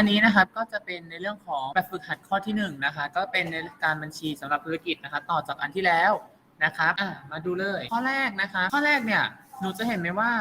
อันนี้นะครับก็จะเป็นในเรื่องของแบบฝึกหัดข้อที่หนึ่งนะคะก็เป็นในการบัญชีสำหรับธุรกิจนะคะต่อจากอันที่แล้วนะครับอะมาดูเลย ข้อแรกนะคะข้อแรกเนี่ยหนูจะเห็นไหมว่า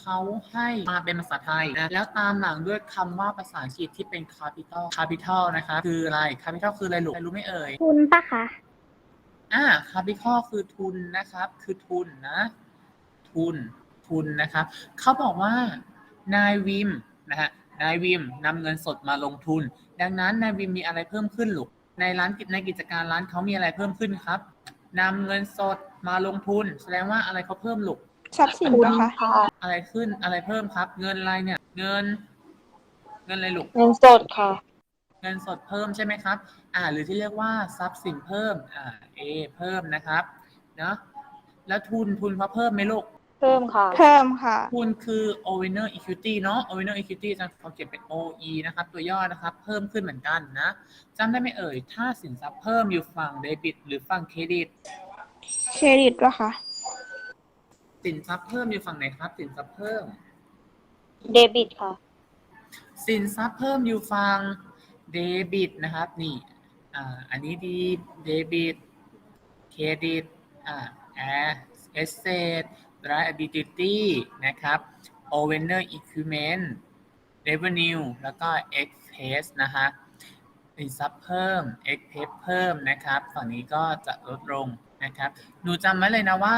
เขาให้มาเป็นภาษาไทยนะแล้วตามหลังด้วยคำว่าภาษาอังกฤษที่เป็น capital capital นะคะคืออะไร capital คืออะไรลูกใครรู้ไหมเอ่ยคุณปะคะอ่า capital คือทุนนะครับ คือทุนนะ ทุนทุนนะครับเขาบอกว่านายวิมนะฮะ นายวิมนำเงินสดมาลงทุน ดังนั้นนายวิมมีอะไรเพิ่มขึ้นลูกในร้านกิจในกิจการร้านเขามีอะไรเพิ่มขึ้นครับนำเงินสดมาลงทุน แสดงว่าอะไรเขาเพิ่มลูกทรัพย์สินปะคะอะไรขึ้นอะไรเพิ่มครับ เงินอะไรเนี่ย เงิน เงินอะไรลูกเงินสดค่ะ เงินสดเพิ่มใช่ไหมครับ อ่า หรือที่เรียกว่าทรัพย์สินเพิ่ม อ่า A เพิ่มนะครับ เนอะแล้วทุนทุนเขาเพิ่มไหมลูกเพิ่มค่ะ เพิ่มค่ะทุนคือ owner equity เนอะ owner equity จะเขาเขียนเป็น OE นะครับ ตัวย่อนะครับ เพิ่มขึ้นเหมือนกันนะจำได้ไหมเอ่ย ถ้าสินทรัพย์เพิ่มอยู่ฝั่งเดบิตหรือฝั่งเครดิต เครดิตปะคะสินทรัพย์เพิ่มอยู่ฝั่งไหนครับ สินทรัพย์เพิ่ม เดบิตค่ะ สินทรัพย์เพิ่มอยู่ฝั่งเดบิตนะครับ นี่ อ่า อันนี้ดี เดบิต เครดิต อ่าแอเอสเซท liability นะครับ owner equipment revenue แล้วก็ expense นะฮะสินทรัพย์เพิ่ม expense เพิ่มนะครับ ฝั่งนี้ก็จะลดลงนะครับ หนูจำไว้เลยนะว่า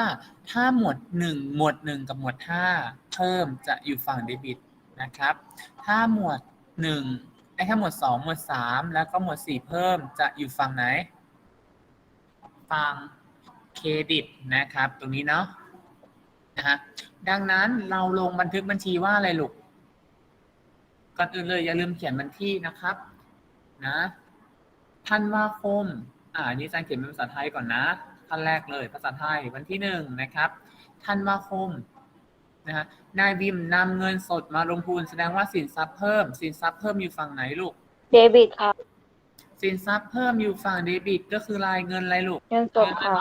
ถ้าหมวด 1 หมวด 1 กับหมวด 5 เพิ่มจะอยู่ฝั่งเดบิตนะครับ ถ้าหมวด 1 ไอ้ถ้าหมวด 2 หมวด 3 แล้วก็หมวด 4 เพิ่มจะอยู่ฝั่งไหน ฝั่งเครดิตนะครับ ตรงนี้เนาะ นะฮะดังนั้นเราลงบันทึกบัญชีว่าอะไรลูกก่อนอื่นเลยอย่าลืมเขียนบัญชีนะครับนะธันวาคมอ่าอันนี้อาจารย์เขียนเป็นภาษาไทยก่อนนะขั้นแรกเลย ภาษาไทยวันที่หนึ่งนะครับธันวาคมนะฮะนายบิมนำเงินสดมาลงทุนแสดงว่าสินทรัพย์เพิ่ม สินทรัพย์เพิ่มอยู่ฝั่งไหนลูก เดบิตค่ะสินทรัพย์เพิ่มอยู่ฝั่งเดบิต ก็คือรายเงินอะไรลูกเงินสดค่ะ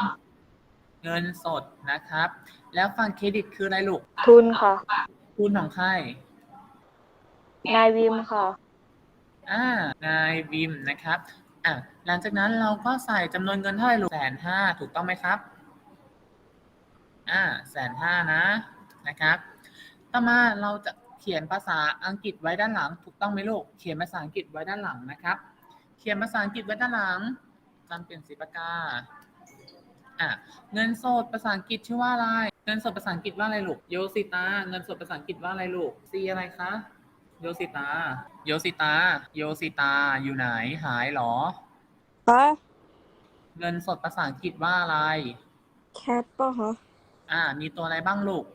เงินสดนะครับ แล้วฝั่งเครดิตคืออะไรลูก ทุนค่ะ ทุนของใคร นายวิมค่ะ อ่า นายวิมนะครับ อะ หลังจากนั้นเราก็ใส่จำนวนเงินเท่าไหร่ลูกแสนห้าถูกต้องไหมครับ อ่าแสนห้านะ นะครับ ต่อมาเราจะเขียนภาษาอังกฤษไว้ด้านหลัง ถูกต้องไหมลูก เขียนภาษาอังกฤษไว้ด้านหลังนะครับ เขียนภาษาอังกฤษไว้ด้านหลังจำเป็นสีปากกา อะเงินสดภาษาอังกฤษชื่อว่าอะไร เงินสดภาษาอังกฤษว่าอะไรลูกโยซิตาเงินสดภาษาอังกฤษว่าอะไรลูกซีอะไรคะโยซิตาโยซิตาโยซิตาอยู่ไหนหายเหรอคะเงินสดภาษาอังกฤษว่าอะไร แคทปะคะอ่า มีตัวอะไรบ้างลูก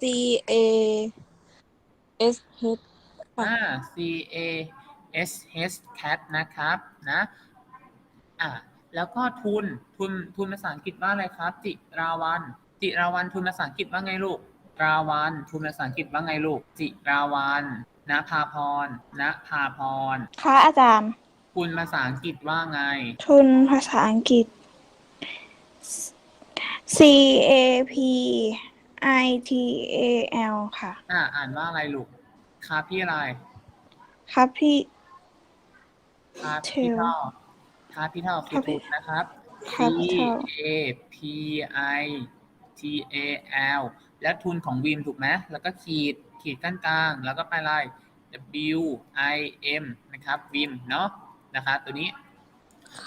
C A S H อ่า C A S H cat นะครับ นะ อ่า แล้วก็ทุนทุนทุนภาษาอังกฤษว่าอะไรครับ จิราวัน จิราวันทุนภาษาอังกฤษว่าไงลูกราวันทุนภาษาอังกฤษว่าไงลูก จิราวันณภาพรณภาพรค่ะอาจารย์ ทุนภาษาอังกฤษว่าไง ทุนภาษาอังกฤษ C A P I T A L ค่ะ อ่าอ่านว่าอะไรลูกคาพี่อะไรครับพี่คาพิทัลคาพิ ทัลคือทุนนะครับ C Capital A P I T A L และทุนของวิมถูกไหมแล้วก็ขีดขีดกั้นกลาง แล้วก็ไปลาย W I M นะครับวิมเนาะนะครับตัวนี้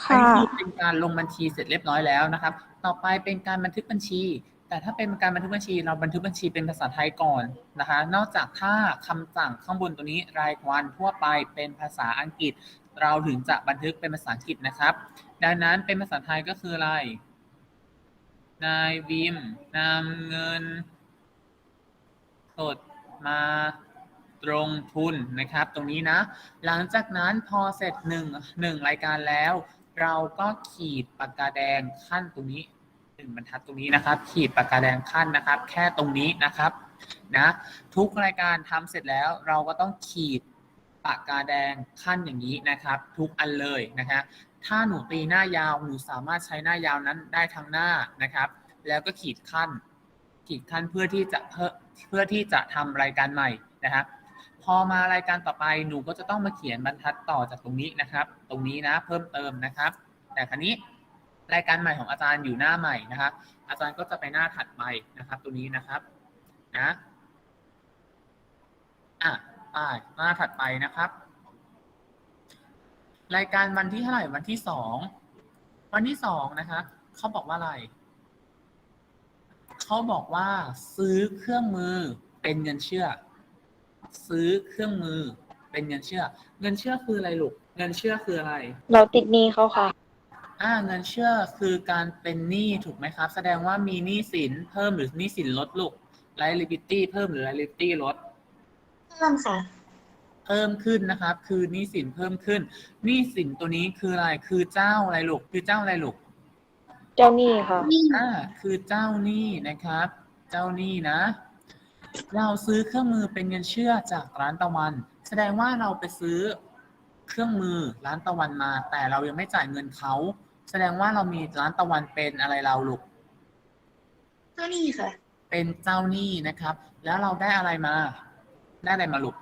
อันค่ะนี้คือเป็นการลงบัญชีเสร็จเรียบร้อยแล้วนะครับ ต่อไปเป็นการบันทึกบัญชี แต่ถ้าเป็นการบันทึกบัญชี เราบันทึกบัญชีเป็นภาษาไทยก่อนนะคะ นอกจากถ้าคำสั่งข้างบนตัวนี้รายวันทั่วไปเป็นภาษาอังกฤษ เราถึงจะบันทึกเป็นภาษาอังกฤษนะครับ ดังนั้นเป็นภาษาไทยก็คืออะไร นายวิมนำเงิน สดมาตรงทุนนะครับ ตรงนี้นะ หลังจากนั้นพอเสร็จหนึ่งหนึ่งรายการแล้ว เราก็ขีดปากกาแดงขั้นตรงนี้หนึ่งบรรทัดตรงนี้นะครับ ขีดปากกาแดงขั้นนะครับ แค่ตรงนี้นะครับนะทุกรายการทำเสร็จแล้วเราก็ต้องขีด ปากกาแดงขั้นอย่างนี้นะครับ ทุกอันเลยนะครับถ้าหนูตีหน้ายาวหนูสามารถใช้หน้ายาวนั้นได้ทั้งหน้านะครับ แล้วก็ขีดขั้น ขีดขั้นเพื่อที่จะเพื่อเพื่อที่จะทำรายการใหม่นะครับพอมารายการต่อไปหนูก็จะต้องมาเขียนบรรทัดต่อจากตรงนี้นะครับ ตรงนี้นะเพิ่มเติมนะครับ แต่ครั้นี้รายการใหม่ของอาจารย์อยู่หน้าใหม่นะครับอาจารย์ก็จะไปหน้าถัดไปนะครับตรงนี้นะครับนะอะ ไปหน้าถัดไปนะครับ รายการวันที่เท่าไหร่วันที่สองวันที่สองนะคะเขาบอกว่าอะไรเขาบอกว่า ซื้อเครื่องมือเป็นเงินเชื่อ ซื้อเครื่องมือ เป็นเงินเชื่อ เงินเชื่อคืออะไรลูกเงินเชื่อคืออะไร เราติดหนี้เขาค่ะ อ่าเงินเชื่อคือการเป็นหนี้ถูกไหมครับ แสดงว่ามีหนี้สินเพิ่มหรือหนี้สินลดลูก liability เพิ่มหรือ liability ลด เพิ่มค่ะ เพิ่มขึ้นนะครับ คือหนี้สินเพิ่มขึ้นหนี้สินตัวนี้คืออะไรคือเจ้าอะไรลูกคือเจ้าอะไรลูกเจ้าหนี้ค่ะอ่าคือเจ้าหนี้นะครับ เจ้าหนี้นะ เราซื้อเครื่องมือเป็นเงินเชื่อจากร้านตะวัน แสดงว่าเราไปซื้อเครื่องมือร้านตะวันมา แต่เรายังไม่จ่ายเงินเขาแสดงว่าเรามีร้านตะวันเป็นอะไรเราลูกเจ้าหนี้ค่ะ เป็นเจ้าหนี้นะครับ แล้วเราได้อะไรมา ได้อะไรมาลูก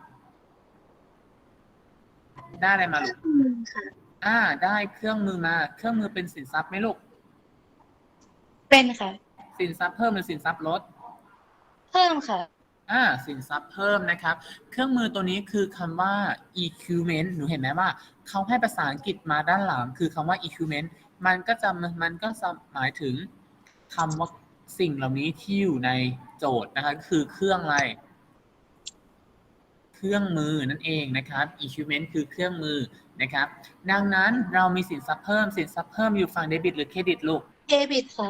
ได้อะไรมาลูกค่ะอ่า ได้เครื่องมือมา เครื่องมือเป็นสินทรัพย์ไหมลูก เป็นค่ะ สินทรัพย์เพิ่มหรือสินทรัพย์ลด เพิ่มค่ะ อ่า สินทรัพย์เพิ่มนะครับ เครื่องมือตัวนี้คือคำว่า equipment หนูเห็นไหมว่าเขาให้ภาษาอังกฤษมาด้านหลัง คือคำว่า equipment มันก็จะมันก็จะหมายถึงคำว่าสิ่งเหล่านี้ที่อยู่ในโจทย์นะคะ คือเครื่องอะไรเค รื่องมือนั่นเองนะครับ equipment คือเครื่องมือนะครับ ดังนั้นเรามีสินทรัพย์เพิ่ม สินทรัพย์เพิ่มอยู่ฝั่งเดบิตหรือเครดิตลูก เดบิตค่ะ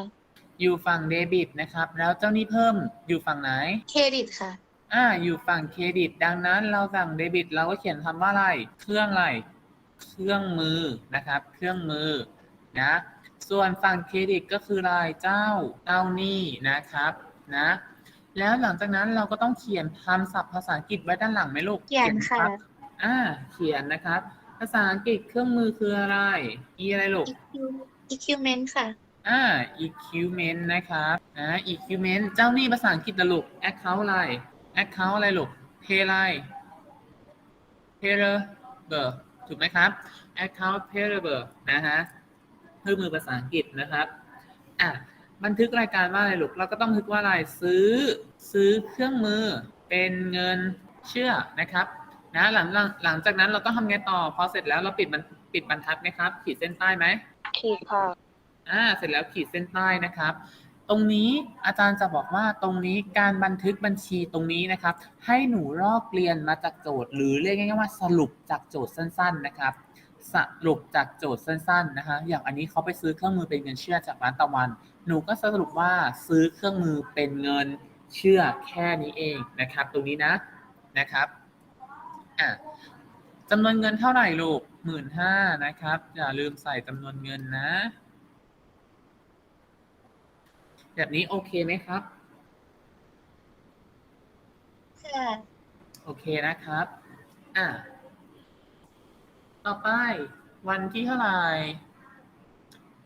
อยู่ฝั่งเดบิตนะครับ แล้วเจ้าหนี้เพิ่มอยู่ฝั่งไหน เครดิตค่ะ อ่า อยู่ฝั่งเครดิต ดังนั้นเราสั่งเดบิต เราก็เขียนคำว่าอะไร เครื่องอะไร เครื่องมือนะครับ เครื่องมือนะ ส่วนฝั่งเครดิตก็คือรายเจ้าเจ้าหนี้นะครับนะ แล้วหลังจากนั้นเราก็ต้องเขียนคำศัพท์ภาษาอังกฤษไว้ด้านหลังไหมลูกเขียนค่ะ รับอ่า เขียนนะครับ ภาษาอังกฤษเครื่องมือคืออะไร e อะไรลูก equipment ค่ะ อ่า equipment นะครับนะ equipment เจ้าหนี้ภาษาอังกฤษนะลูก account อะไร account อะไรลูก pay อะไร payable ถูกไหมครับ account payable นะฮะเครื่องมือภาษาอังกฤษนะครับ อะ บันทึกรายการว่าอะไรลูกเราก็ต้องบันทึกว่าอะไรซื้อ ซื้อเครื่องมือเป็นเงินเชื่อนะครับนะหลังหลังหลังจากนั้นเราต้องทำไงต่อพอเสร็จแล้วเราปิดบรรปิดบรรทัดไหมครับ ขีดเส้นใต้ไหมขีดค่ะอ่าเสร็จแล้วขีดเส้นใต้นะครับ ตรงนี้อาจารย์จะบอกว่าตรงนี้การบันทึกบัญชีตรงนี้นะครับ ให้หนูลอกเรียนมาจากโจทย์ หรือเรียกง่ายๆว่าสรุปจากโจทย์สั้น ๆนะครับสรุปจากโจทย์สั้นๆนะคะอย่างอันนี้เขาไปซื้อเครื่องมือเป็นเงินเชื่อจากร้านตะวัน หนูก็สรุปว่าซื้อเครื่องมือเป็นเงินเชื่อแค่นี้เองนะครับ ตรงนี้นะนะครับอะจำนวนเงินเท่าไหร่ลูกหมื่นห้านะครับ อย่าลืมใส่จำนวนเงินนะ แบบนี้โอเคไหมครับค่ะโอเคนะครับอะต่อไปวันที่เท่าไหร่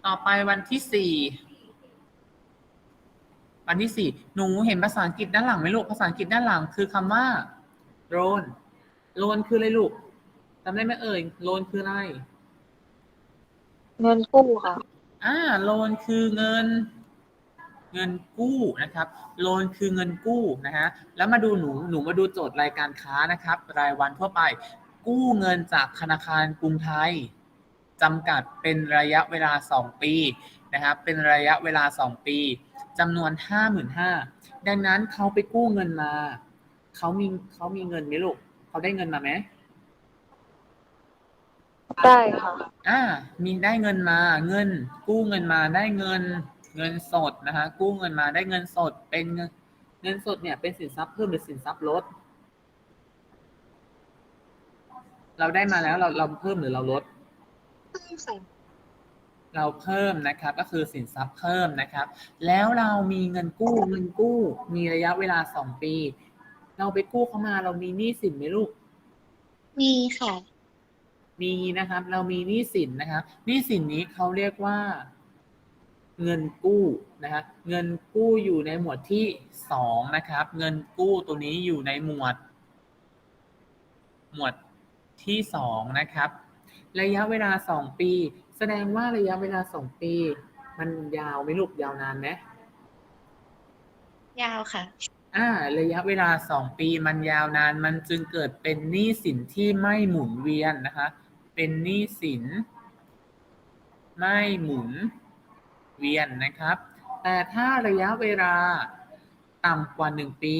ต่อไปวันที่สี่ วันที่สี่หนูเห็นภาษาอังกฤษด้านหลังไหมลูกภาษาอังกฤษด้านหลังคือคำว่า loan loan คืออะไรลูกจำได้ไหมเอ่ย loan คืออะไร เงินกู้ค่ะ อ่าโลนคือเงิน เงินกู้นะครับโลนคือเงินกู้นะฮะ แล้วมาดูหนู หนูมาดูโจทย์รายการค้านะครับ รายวันทั่วไป กู้เงินจากธนาคารกรุงไทยจำกัดเป็นระยะเวลา 2 ปี นะครับเป็นระยะเวลา 2 ปีจำนวน 55,000ดังนั้นเขาไปกู้เงินมาเขามีเขามีเงินไหมลูกเขาได้เงินมาไหมได้ค่ะ อ่า มีได้เงินมาเงิน กู้เงินมาได้เงิน เงินสดนะคะกู้เงินมาได้เงินสดเป็นเงินเงินสดเนี่ยเป็นสินทรัพย์เพิ่มหรือสินทรัพย์ลด เราได้มาแล้วเราเราเพิ่มหรือเราลดเพิ่มค่ะ เราเพิ่มนะครับก็คือสินทรัพย์เพิ่มนะครับ แล้วเรามีเงินกู้เงินกู้ มีระยะเวลาสองปี เราไปกู้เขามาเรามีหนี้สินไหมลูก มีค่ะ มีนะครับ เรามีหนี้สินนะครับหนี้สินนี้เขาเรียกว่า เงินกู้นะครับเงินกู้อยู่ในหมวดที่สองนะครับ เงินกู้ตัวนี้อยู่ในหมวด หมวดที่สองนะครับ ระยะเวลาสองปี แสดงว่าระยะเวลาสองปี มันยาวไหมลูกยาวนานไหมยาวค่ะ อ่า ระยะเวลาสองปีมันยาวนานมันจึงเกิดเป็นหนี้สินที่ไม่หมุนเวียนนะคะ เป็นหนี้สิน ไม่หมุนเวียนนะครับ แต่ถ้าระยะเวลาต่ำกว่าหนึ่งปี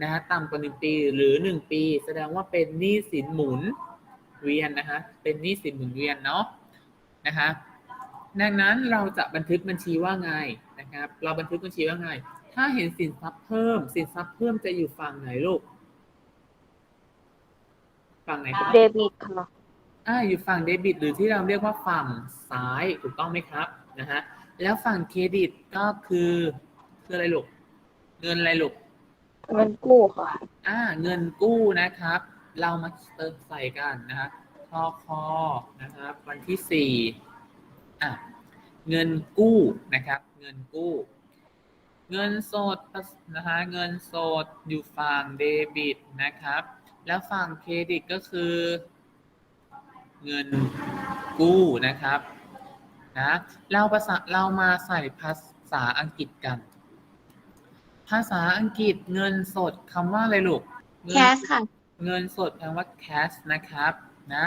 นะฮะต่ำกว่าหนึ่งปีหรือหนึ่งปี แสดงว่าเป็นหนี้สินหมุนเวียนนะคะเป็นหนี้สินหมุนเวียนเนาะ นะคะดังนั้นเราจะบันทึกบัญชีว่าไงนะครับ เราบันทึกบัญชีว่าไง ถ้าเห็นสินทรัพย์เพิ่ม สินทรัพย์เพิ่มจะอยู่ฝั่งไหนลูก ฝั่งไหนครับเดบิตค่ะอ่าอยู่ฝั่งเดบิต หรือที่เราเรียกว่าฝั่งซ้ายถูกต้องไหมครับนะฮะแล้วฝั่งเครดิตก็คือคืออะไรลูก เงินอะไรลูก เงินกู้ค่ะ อ่า เงินกู้นะครับ เรามาเติมใส่กันนะครับท อคอนะครับ วันที่สี่อะเงินกู้นะครับ เงินกู้ เงินสดนะคะเงินสดอยู่ฝั่งเดบิตนะครับ แล้วฝั่งเครดิตก็คือ เงินกู้นะครับนะเราภาษาเรามาใส่ภาษาอังกฤษกัน ภาษาอังกฤษเงินสดคำว่าอะไรลูกเงิน cash ค่ะ เงินสดแปลว่า cash นะครับ นะ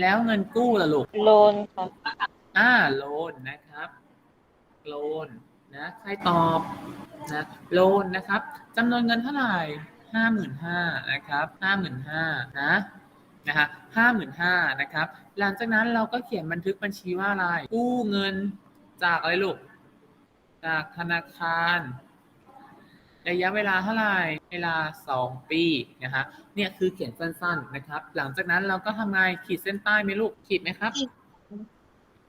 แล้วเงินกู้ล่ะลูกโลนค่ะอ่าโลนนะครับโลนนะใครตอบนะโลนนะครับจำนวนเงินเท่าไหร่ห้าหมื่นห้านะครับห้าหมื่นห้านะนะฮะห้าหมื่นห้านะครับ หลังจากนั้นเราก็เขียนบันทึกบัญชีว่าอะไร กู้เงินจากอะไรลูก จากธนาคาร ระยะเวลาเท่าไหร่เวลา 2 ปีนะฮะเนี่ยคือเขียนสั้นๆนะครับ หลังจากนั้นเราก็ทำไงขีดเส้นใต้ไหมลูกขีดไหมครับขีด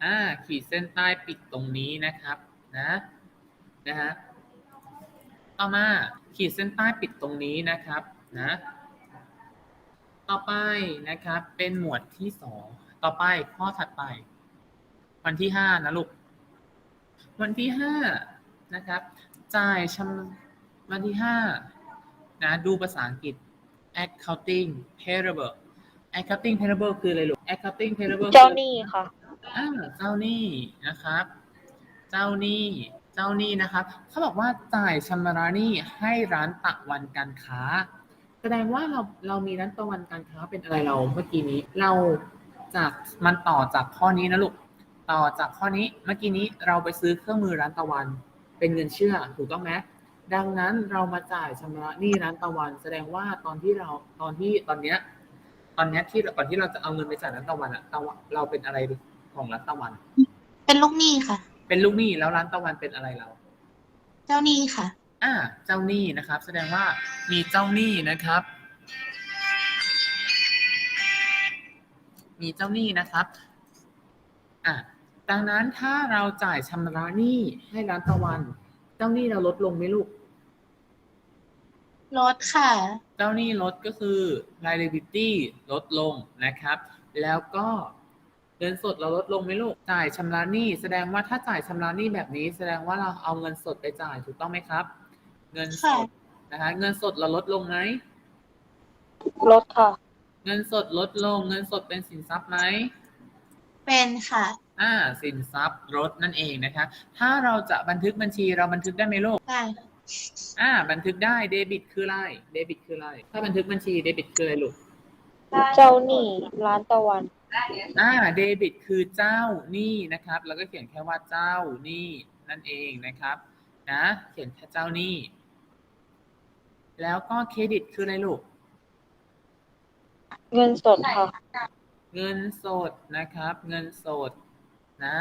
อ่าขีดเส้นใต้ปิดตรงนี้นะครับนะนะฮะต่อมาขีดเส้นใต้ปิดตรงนี้นะครับนะต่อไปนะครับเป็นหมวดที่สองต่อไปข้อถัดไป วันที่ห้านะลูกวันที่ห้านะครับ จ่ายชำ วันที่ห้านะดูภาษาอังกฤษ accounting payable accounting payable คืออะไรลูก accounting payable เจ้าหนี้ค่ะอ่าเจ้าหนี้นะครับ เจ้าหนี้เจ้าหนี้นะครับเขาบอกว่าจ่ายชำระหนี้ให้ร้านตะวันการค้า แสดงว่าเราเรามีร้านตะวันการค้าเป็นอะไรเราเมื่อกี้นี้เราจากมันต่อจากข้อนี้นะลูกต่อจากข้อนี้เมื่อกี้นี้เราไปซื้อเครื่องมือร้านตะวัน เป็นเงินเชื่อถูกต้องไหม ดังนั้นเรามาจ่ายชำระหนี้ร้านตะวัน แสดงว่าตอนที่เราตอนที่ตอนเนี้ย ตอนเนี้ยที่ก่อนที่เราจะเอาเงินไปจ่ายร้านตะวันอะตะวันเราเป็นอะไรของร้านตะวัน เป็นลูกหนี้ค่ะ เป็นลูกหนี้แล้วร้านตะวันเป็นอะไรเรา เจ้าหนี้ค่ะ อ่า เจ้าหนี้นะครับ แสดงว่ามีเจ้าหนี้นะครับ มีเจ้าหนี้นะครับ อะดังนั้นถ้าเราจ่ายชำระหนี้ให้ร้านตะวัน เจ้าหนี้เราลดลงไหมลูก รถค่ะ เจ้าหนี้ลดก็คือ liability ลดลงนะครับ แล้วก็เงินสดเราลดลงไหมลูก จ่ายชำระหนี้แสดงว่าถ้าจ่ายชำระหนี้แบบนี้ แสดงว่าเราเอาเงินสดไปจ่ายถูกต้องไหมครับ เงินสดนะคะเงินสดเราลดลงไหมรถค่ะ เงินสดลดลง เงินสดเป็นสินทรัพย์ไหมเป็นค่ะ อ่า สินทรัพย์ลดนั่นเองนะคะ ถ้าเราจะบันทึกบัญชีเราบันทึกได้ไหมลูกได้ค่ะ อ่า บันทึกได้เดบิตคืออะไรเดบิตคืออะไรถ้าบันทึกบัญชีเดบิตคืออะไรลูกเจ้าหนี้ร้านตะวันอ่าเดบิตคือเจ้าหนี้นะครับ แล้วก็เขียนแค่ว่าเจ้าหนี้นั่นเองนะครับ นะ เขียนแค่เจ้าหนี้แล้วก็เครดิตคืออะไรลูก เงินสดค่ะเงินสดนะครับ เงินสดนะ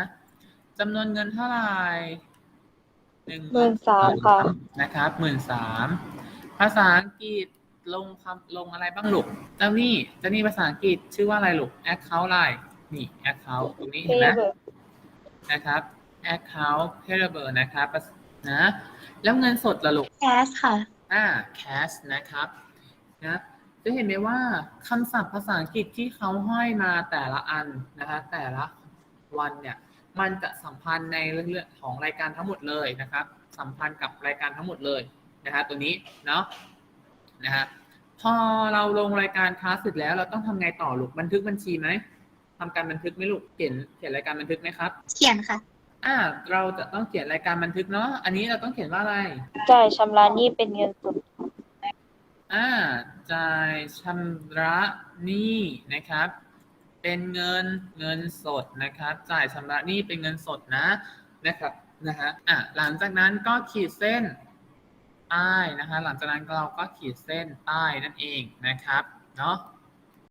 จำนวนเงินเท่าไหร่ หนึ่งหมื่นสามค่ะนะครับหมื่นสามภาษาอังกฤษลงคำลงอะไรบ้างลูกเจ้าหนี้เจ้าหนี้ภาษาอังกฤษชื่อว่าอะไรลูก account อะไรนี่ account ตรงนี้เห็นไหม payable นะครับ account payable นะครับนะแล้วเงินสดล่ะลูก cash ค่ะอ่า cash นะครับนะจะเห็นไหมว่าคำศัพท์ภาษาอังกฤษที่เขาห้อยมาแต่ละอันนะคะแต่ละวันเนี่ย มันจะสัมพันธ์ในเรื่องของรายการทั้งหมดเลยนะครับ สัมพันธ์กับรายการทั้งหมดเลยนะฮะตัวนี้เนาะนะฮะพอเราลงรายการคลาสเสร็จแล้ว เราต้องทำไงต่อลูกบันทึกบัญชีไหมทำการบันทึกไหมลูกเขียนเขียนรายการบันทึกไหมครับ เขียนค่ะอ่าเราจะต้องเขียนรายการบันทึกเนาะอันนี้เราต้องเขียนว่าอะไรจ่ายชำระหนี้เป็นเงินสดอ่าจ่ายชำระหนี้นะครับ เป็นเงินเงินสดนะครับ จ่ายชำระหนี้เป็นเงินสดนะนะครับนะฮะอะหลังจากนั้นก็ขีดเส้นใต้นะคะหลังจากนั้นเราก็ขีดเส้นใต้นั่นเองนะครับเนาะ